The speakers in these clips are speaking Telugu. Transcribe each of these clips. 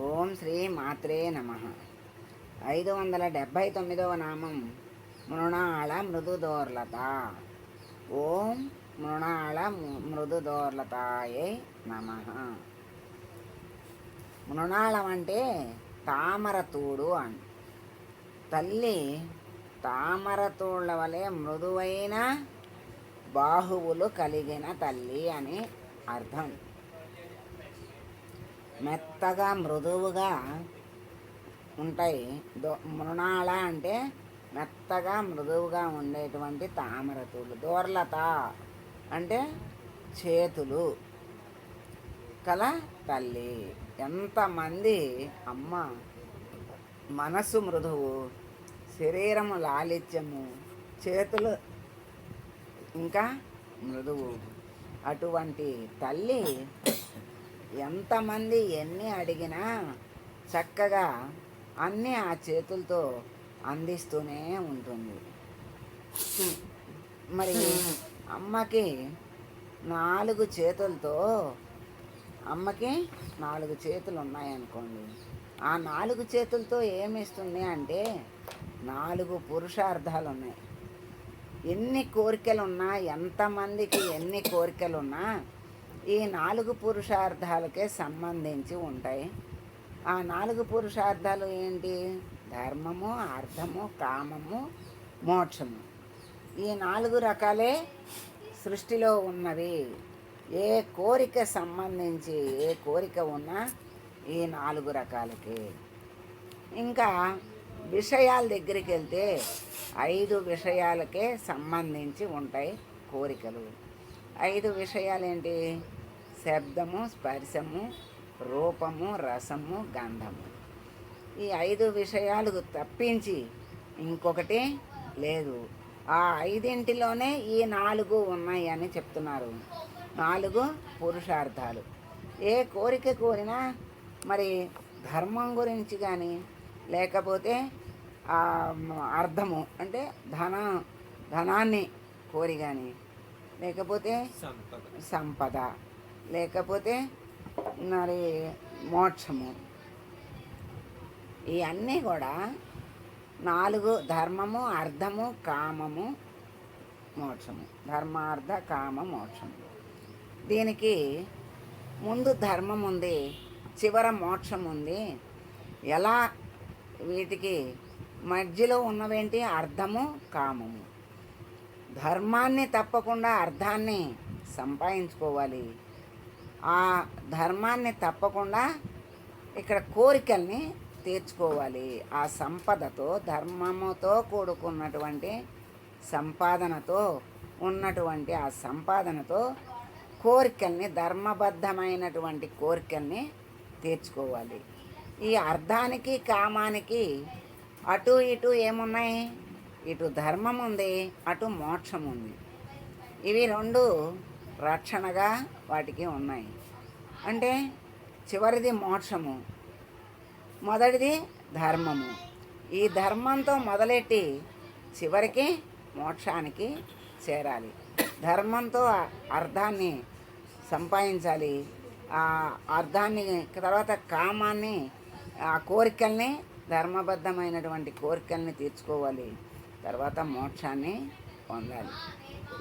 ఓం శ్రీ మాత్రే నమ. ఐదు వందల డెబ్భై తొమ్మిదవ నామం మృణాళ మృదుదోర్లత. ఓం మృణాళ మృదుదోర్లతాయే నమ. మృణాళం అంటే తామరతూడు అని. తల్లి తామరతూళ్ళ వలె మృదువైన బాహువులు కలిగిన తల్లి అని అర్థం. మెత్తగా మృదువుగా ఉంటాయి. దో మృణాళ అంటే మెత్తగా మృదువుగా ఉండేటువంటి తామరతులు దోర్లత అంటే చేతులు. కల తల్లి. ఎంతమంది అమ్మ మనసు మృదువు శరీరము లాలిత్యము చేతులు ఇంకా మృదువు. అటువంటి తల్లి ఎంతమంది ఎన్ని అడిగినా చక్కగా అన్నీ ఆ చేతులతో అందిస్తూనే ఉంటుంది. మరి అమ్మకి నాలుగు చేతులతో అమ్మకి నాలుగు చేతులు ఉన్నాయనుకోండి. ఆ నాలుగు చేతులతో ఏమి ఇస్తుంది అంటే నాలుగు పురుషార్థాలు ఉన్నాయి ఎన్ని కోరికలు ఉన్నా ఎంతమందికి ఎన్ని కోరికలు ఉన్నా ఈ నాలుగు పురుషార్థాలకే సంబంధించి ఉంటాయి. ఆ నాలుగు పురుషార్థాలు ఏంటి? ధర్మము అర్థము కామము మోక్షము. ఈ నాలుగు రకాలే సృష్టిలో ఉన్నవి. ఏ కోరిక సంబంధించి ఏ కోరిక ఉన్నా ఈ నాలుగు రకాలకి. ఇంకా విషయాల దగ్గరికి వెళ్తే ఐదు విషయాలకే సంబంధించి ఉంటాయి కోరికలు. ఐదు విషయాలు ఏంటి శబ్దము స్పర్శము రూపము రసము గంధము. ఈ ఐదు విషయాలు తప్పించి ఇంకొకటి లేదు. ఆ ఐదింటిలోనే ఈ నాలుగు ఉన్నాయి అని చెప్తున్నారు. నాలుగు పురుషార్థాలు. ఏ కోరిక కోరినా మరి ధర్మం గురించి కానీ లేకపోతే అర్థము అంటే ధన ధనాన్ని కోరి కానీ లేకపోతే సంపద. సంపద. లేకపోతే మరి మోక్షము. ఈ అన్నీ కూడా నాలుగు ధర్మము అర్థము కామము మోక్షము. ధర్మార్థ కామ మోక్షము. దీనికి ముందు ధర్మం ఉంది చివర మోక్షం ఉంది. ఎలా వీటికి మధ్యలో ఉన్నవేంటి? అర్థము కామము. ధర్మాన్ని తప్పకుండా అర్థాన్ని సంపాదించుకోవాలి. ఆ ధర్మాన్ని తప్పకుండా ఇక్కడ కోరికల్ని తీర్చుకోవాలి. ఆ సంపదతో ధర్మముతో కూడుకున్నటువంటి సంపాదనతో ఉన్నటువంటి ఆ సంపాదనతో కోరికల్ని ధర్మబద్ధమైనటువంటి కోరికల్ని తీర్చుకోవాలి. ఈ అర్థానికి కామానికి అటు ఇటు ఏమున్నాయి? ఇటు ధర్మం ఉంది అటు మోక్షం ఉంది ఇవి రెండు రక్షణగా వాటికి ఉన్నాయి. అంటే చివరిది మోక్షము మొదటిది ధర్మము. ఈ ధర్మంతో మొదలెట్టి చివరికి మోక్షానికి చేరాలి. ధర్మంతో అర్థాన్ని సంపాదించాలి. ఆ అర్థాన్ని తర్వాత కామాన్ని ఆ కోరికల్ని ధర్మబద్ధమైనటువంటి కోరికల్ని తీర్చుకోవాలి. తర్వాత మోక్షాన్ని పొందాలి.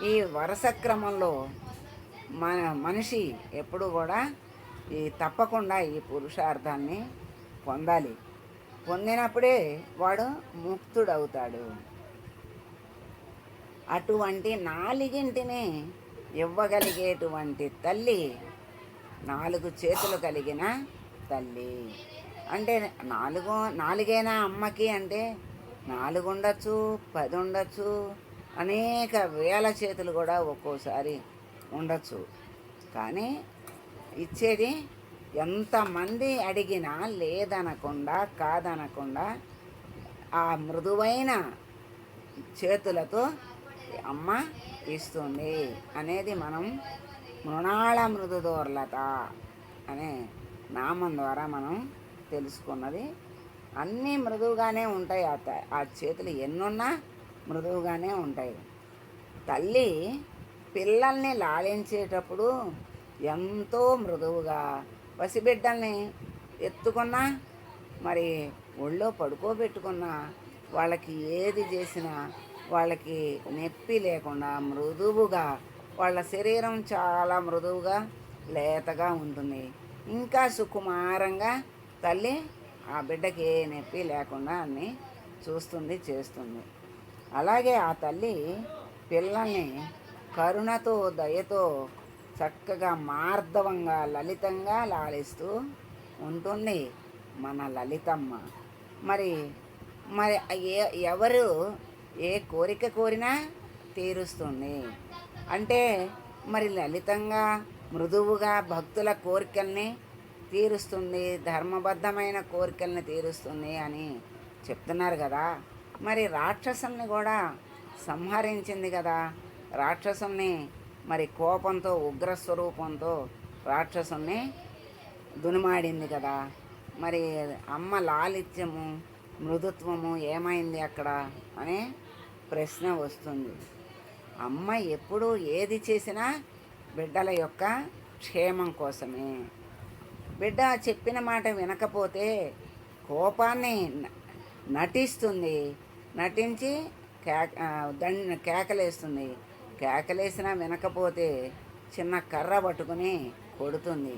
ఈ వరుస క్రమంలో మన మనిషి ఎప్పుడు కూడా ఈ తప్పకుండా ఈ పురుషార్థాన్ని పొందాలి. పొందినప్పుడే వాడు ముక్తుడవుతాడు. అటువంటి నాలుగింటిని ఇవ్వగలిగేటువంటి తల్లి నాలుగు చేతులు కలిగిన తల్లి. అంటే నాలుగో నాలుగైనా అమ్మకి అంటే నాలుగు ఉండొచ్చు పది ఉండొచ్చు అనేక వేల చేతులు కూడా ఒక్కోసారి ఉండొచ్చు. కానీ ఇచ్చేది ఎంతమంది అడిగినా లేదనకుండా కాదనకుండా ఆ మృదువైన చేతులతో అమ్మ ఇస్తుంది అనేది మనం మృణాళ మృదుదోర్లత అనే నామం ద్వారా మనం తెలుసుకున్నది. అన్నీ మృదువుగానే ఉంటాయి. ఆ త- ఆ చేతులు ఎన్నున్నా మృదువుగానే ఉంటాయి. తల్లి పిల్లల్ని లాలించేటప్పుడు ఎంతో మృదువుగా పసిబిడ్డల్ని ఎత్తుకున్నా మరి ఒళ్ళో పడుకోబెట్టుకున్నా వాళ్ళకి ఏది చేసినా వాళ్ళకి నొప్పి లేకుండా మృదువుగా వాళ్ళ శరీరం చాలా మృదువుగా లేతగా ఉంటుంది. ఇంకా సుకుమారంగా తల్లి ఆ బిడ్డకి ఏ నొప్పి లేకుండా అన్ని చూస్తుంది చేస్తుంది. అలాగే ఆ తల్లి పిల్లల్ని కరుణతో దయతో చక్కగా మార్ధవంగా లలితంగా లాలిస్తూ ఉంటుంది మన లలితమ్మ. మరి మరి ఏ ఎవరు ఏ కోరిక కోరినా తీరుస్తుంది. అంటే మరి లలితంగా మృదువుగా భక్తుల కోరికల్ని తీరుస్తుంది ధర్మబద్ధమైన కోరికల్ని తీరుస్తుంది అని చెప్తున్నారు కదా. మరి రాక్షసుల్ని కూడా సంహరించింది కదా. రాక్షసుల్ని మరి కోపంతో ఉగ్రస్వరూపంతో రాక్షసుల్ని దునిమాడింది కదా. మరి అమ్మ లాలిత్యము మృదుత్వము ఏమైంది అక్కడ అనే ప్రశ్న వస్తుంది. అమ్మ ఎప్పుడు ఏది చేసినా బిడ్డల యొక్క క్షేమం కోసమే. బిడ్డ చెప్పిన మాట వినకపోతే కోపాన్ని నటిస్తుంది. నటించి కేక దండ కేకలేస్తుంది. కేకలేసినా వినకపోతే చిన్న కర్ర పట్టుకుని కొడుతుంది.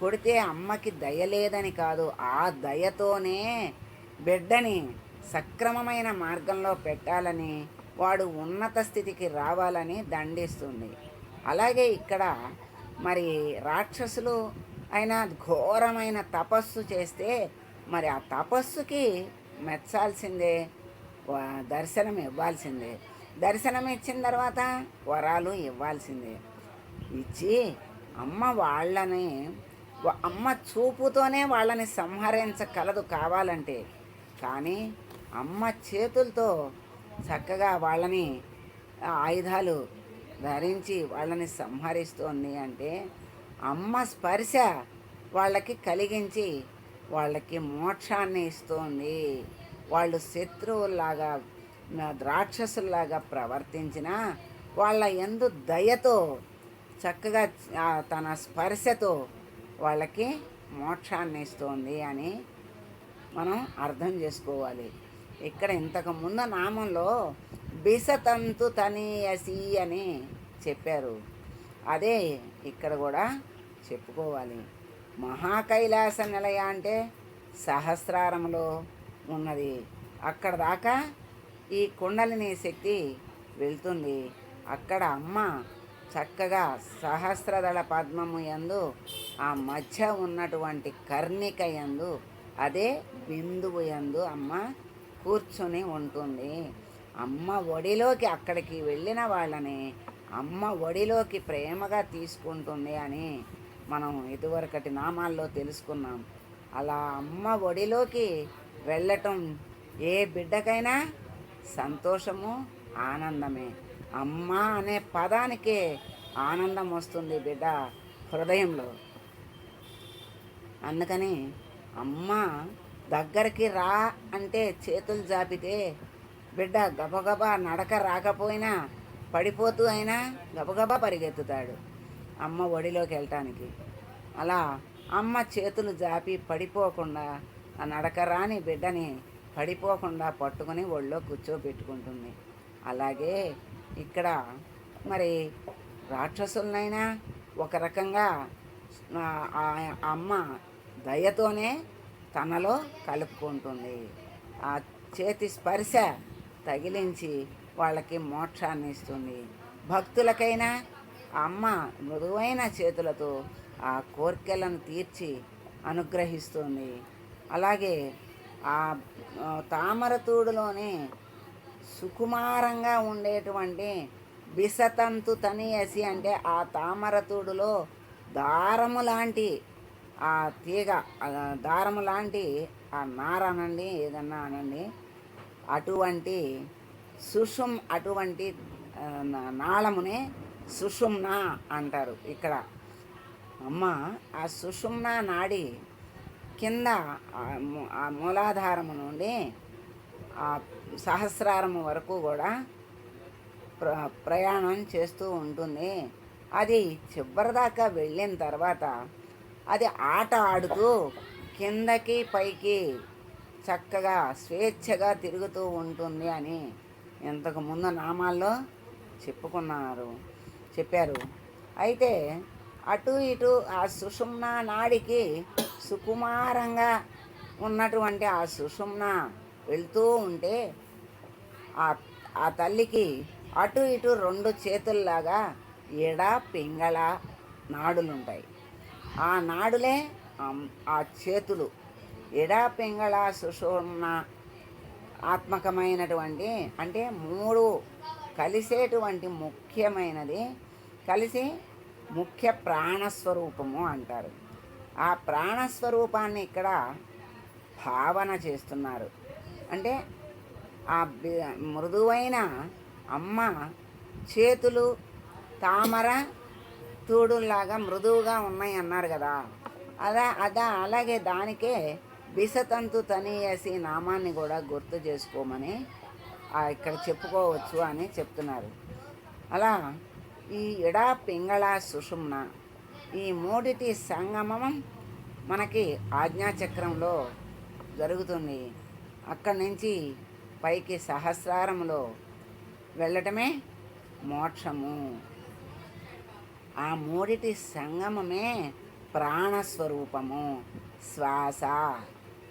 కొడితే అమ్మకి దయ లేదని కాదు ఆ దయతోనే బిడ్డని సక్రమమైన మార్గంలో పెట్టాలని వాడు ఉన్నత స్థితికి రావాలని దండిస్తుంది. అలాగే ఇక్కడ మరి రాక్షసులు అయినా ఘోరమైన తపస్సు చేస్తే మరి ఆ తపస్సుకి మెచ్చాల్సిందే దర్శనం ఇవ్వాల్సిందే. దర్శనం ఇచ్చిన తర్వాత వరాలు ఇవ్వాల్సిందే. ఇచ్చి అమ్మ వాళ్ళని అమ్మ చూపుతోనే వాళ్ళని సంహరించగలదు కావాలంటే. కానీ అమ్మ చేతులతో చక్కగా వాళ్ళని ఆయుధాలు ధరించి వాళ్ళని సంహరిస్తోంది అంటే అమ్మ స్పర్శ వాళ్ళకి కలిగించి వాళ్ళకి మోక్షాన్ని ఇస్తోంది. వాళ్ళు శత్రువుల్లాగా రాక్షసుల్లాగా ప్రవర్తించిన వాళ్ళ ఎందు దయతో చక్కగా తన స్పర్శతో వాళ్ళకి మోక్షాన్ని ఇస్తోంది అని మనం అర్థం చేసుకోవాలి. ఇక్కడ ఇంతకు ముందు నామంలో బిసతంతు తనీయసి అని చెప్పారు. అదే ఇక్కడ కూడా చెప్పుకోవాలి. మహాకైలాస నిలయ అంటే సహస్రారంలో ఉన్నది. అక్కడ దాకా ఈ కుండలిని శక్తి వెళ్తుంది. అక్కడ అమ్మ చక్కగా సహస్రదళ పద్మము యందు ఆ మధ్య ఉన్నటువంటి కర్ణిక యందు అదే బిందువు యందు అమ్మ కూర్చుని ఉంటుంది. అమ్మ ఒడిలోకి అక్కడికి వెళ్ళిన వాళ్ళని అమ్మ ఒడిలోకి ప్రేమగా తీసుకుంటుంది అని మనం ఇదివరకటి నామాల్లో తెలుసుకున్నాం. అలా అమ్మ ఒడిలోకి వెళ్ళటం ఏ బిడ్డకైనా సంతోషము ఆనందమే. అమ్మ అనే పదానికే ఆనందం వస్తుంది బిడ్డ హృదయంలో. అందుకని అమ్మ దగ్గరికి రా అంటే చేతులు జాపితే బిడ్డ గబగబా నడక రాకపోయినా పడిపోతూ అయినా గబగబా పరిగెత్తుతాడు. అమ్మ ఒడిలోకి వెళ్ళటానికి. అలా అమ్మ చేతులు జాపి పడిపోకుండా ఆ నడక రాని బిడ్డని పడిపోకుండా పట్టుకొని ఒళ్ళో కూర్చోబెట్టుకుంటుంది. అలాగే ఇక్కడ మరి రాక్షసులనైనా ఒక రకంగా ఆ అమ్మ దయతోనే తనలో కలుపుకుంటుంది. ఆ చేతి స్పర్శ తగిలించి వాళ్ళకి మోక్షాన్ని ఇస్తుంది భక్తులకైనా అమ్మ మృదువైన చేతులతో ఆ కోర్కెలను తీర్చి అనుగ్రహిస్తుంది. అలాగే ఆ తామరతూడులోనే సుకుమారంగా ఉండేటువంటి బిసతంతు తనియసి అంటే ఆ తామరతూడులో దారము లాంటి ఆ తీగ దారము లాంటి ఆ నార అనండి ఏదన్నా అనండి అటువంటి సుషుం అటువంటి నా- నాళమునే సుషుమ్న అంటారు ఇక్కడ. అమ్మ ఆ సుషుమ్న నాడి కింద ఆ మూలాధారము నుండి ఆ సహస్రారము వరకు కూడా ప్ర ప్రయాణం చేస్తూ ఉంటుంది. అది చివరిదాకా వెళ్ళిన తర్వాత అది ఆట ఆడుతూ కిందకి పైకి చక్కగా స్వేచ్ఛగా తిరుగుతూ ఉంటుంది అని ఇంతకుముందు నామాల్లో చెప్పుకున్నారు. చెప్పారు. అయితే అటు ఇటు ఆ సుషుమ్న నాడికి సుకుమారంగా ఉన్నటువంటి ఆ సుషుమ్న వెళ్తూ ఉంటే ఆ తల్లికి అటు ఇటు రెండు చేతుల్లాగా ఎడ పింగళ నాడులుంటాయి. ఆ నాడులే ఆ చేతులు. ఎడ పింగళ సుషుమ్న ఆత్మకమైనటువంటి అంటే మూడు కలిసేటువంటి ముఖ్యమైనది కలిసి ముఖ్య ప్రాణస్వరూపము అంటారు. ఆ ప్రాణస్వరూపాన్ని ఇక్కడ భావన చేస్తున్నారు. అంటే ఆ మృదువైన అమ్మ చేతులు తామర తూడుల్లాగా మృదువుగా ఉన్నాయి అన్నారు కదా. అదా అదా అలాగే దానికే బిసతంతు తనీయసి నామాన్ని కూడా గుర్తు చేసుకోమని ఇక్కడ చెప్పుకోవచ్చు అని చెప్తున్నారు. అలా ఈ ఎడా పింగళ సుషుమ్న ఈ మూడిటి సంగమం మనకి ఆజ్ఞాచక్రంలో జరుగుతుంది. అక్కడి నుంచి పైకి సహస్రారంలో వెళ్ళటమే మోక్షము. ఆ మూడిటి సంగమమే ప్రాణస్వరూపము. శ్వాస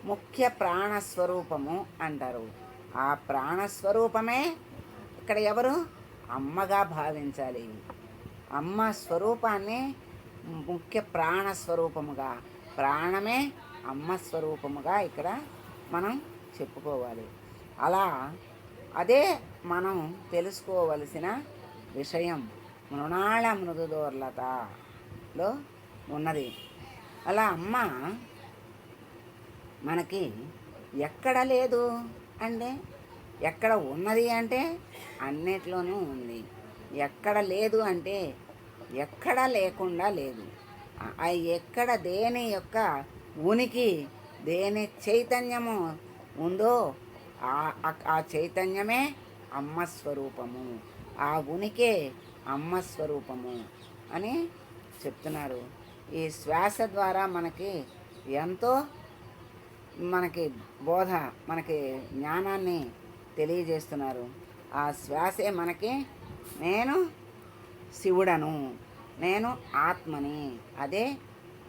ముఖ్య ప్రాణస్వరూపము అంటారు. ఆ ప్రాణస్వరూపమే ఇక్కడ ఎవరు? అమ్మగా భావించాలి. అమ్మ స్వరూపాన్ని ముఖ్య ప్రాణస్వరూపముగా ప్రాణమే అమ్మ స్వరూపముగా ఇక్కడ మనం చెప్పుకోవాలి. అలా అదే మనం తెలుసుకోవలసిన విషయం మృణాళ మృదుదోర్లతలో ఉన్నది. అలా అమ్మ మనకి ఎక్కడ లేదు. అంటే ఎక్కడ ఉన్నది అంటే అన్నిట్లోనూ ఉంది. ఎక్కడ లేదు అంటే ఎక్కడ లేకుండా లేదు. ఆ- ఎక్కడ దేని యొక్క ఉనికి దేని చైతన్యము ఉందో ఆ ఆ చైతన్యమే అమ్మ స్వరూపము. ఆ ఉనికే అమ్మ స్వరూపము అని చెప్తున్నారు. ఈ శ్వాస ద్వారా మనకి ఎంతో మనకి బోధ మనకి జ్ఞానాన్ని తెలియజేస్తున్నారు. ఆ శ్వాసే మనకి నేను శివుడను నేను ఆత్మని అదే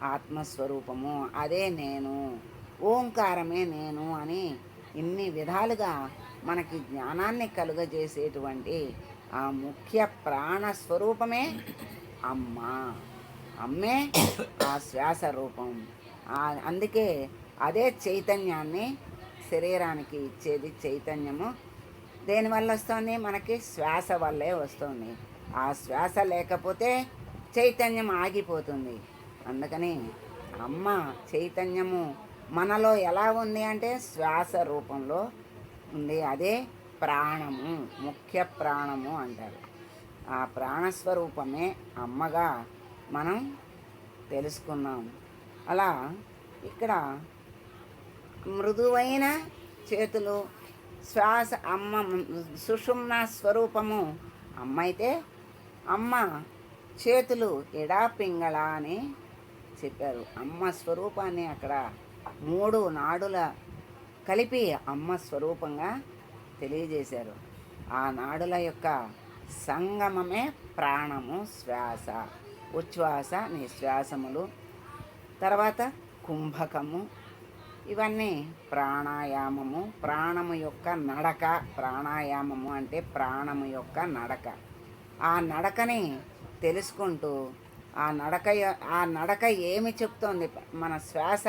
ఆత్మస్వరూపము అదే నేను ఓంకారమే నేను అని ఇన్ని విధాలుగా మనకి జ్ఞానాన్ని కలుగజేసేటువంటి ఆ ముఖ్య ప్రాణ స్వరూపమే అమ్మ. అమ్మే ఆ శ్వాస రూపం. అందుకే అదే చైతన్యాన్ని శరీరానికి ఇచ్చేది చైతన్యము. దేనివల్ల వస్తుంది మనకి శ్వాస వల్లే వస్తుంది. ఆ శ్వాస లేకపోతే చైతన్యం ఆగిపోతుంది. అందుకని అమ్మ చైతన్యము మనలో ఎలా ఉంది అంటే శ్వాస రూపంలో ఉంది. అదే ప్రాణము ముఖ్య ప్రాణము అంటారు. ఆ ప్రాణస్వరూపమే అమ్మగా మనం తెలుసుకున్నాం. అలా ఇక్కడ మృదువైన చేతులు శ్వాస అమ్మ సుషుమ్న స్వరూపము. అమ్మ అయితే అమ్మ చేతులు ఎడాపింగళ అని చెప్పారు. అమ్మ స్వరూపాన్ని అక్కడ మూడు నాడుల కలిపి అమ్మ స్వరూపంగా తెలియజేశారు. ఆ నాడుల యొక్క సంగమమే ప్రాణము శ్వాస ఉచ్ఛ్వాస నిశ్వాసములు. తర్వాత కుంభకము ఇవన్నీ ప్రాణాయామము ప్రాణము యొక్క నడక. ప్రాణాయామము అంటే ప్రాణము యొక్క నడక. ఆ నడకని తెలుసుకుంటూ ఆ నడక ఆ నడక ఏమి చెప్తోంది? మన శ్వాస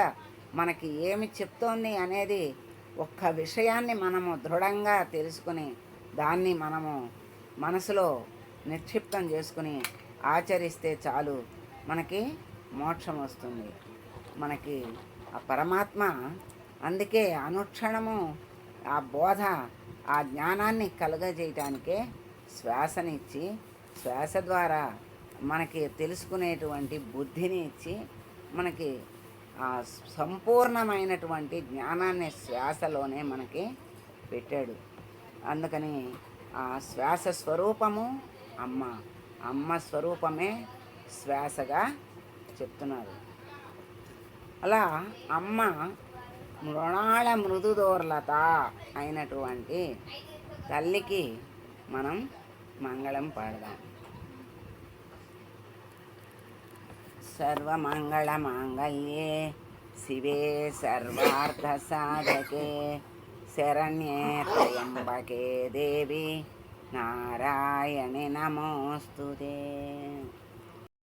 మనకి ఏమి చెప్తోంది అనేది ఒక్క విషయాన్ని మనము దృఢంగా తెలుసుకుని దాన్ని మనము మనసులో నిక్షిప్తం చేసుకుని ఆచరిస్తే చాలు మనకి మోక్షం వస్తుంది. మనకి ఆ పరమాత్మ. అందుకే అనుక్షణము ఆ బోధ ఆ జ్ఞానాన్ని కలుగజేయటానికే శ్వాసనిచ్చి శ్వాస ద్వారా మనకి తెలుసుకునేటువంటి బుద్ధిని ఇచ్చి మనకి ఆ సంపూర్ణమైనటువంటి జ్ఞానాన్ని శ్వాసలోనే మనకి పెట్టాడు. అందుకని ఆ శ్వాస స్వరూపము అమ్మ అమ్మ స్వరూపమే శ్వాసగా చెప్తున్నారు. అలా అమ్మ మృణాళ మృదుదోర్లత అయినటువంటి తల్లికి మనం మంగళం పాడదాం. సర్వమంగళమాంగళ్యే శివే సర్వార్థ సాధకే శరణ్యే త్రయంబకే దేవి నారాయణి నమోస్తుదే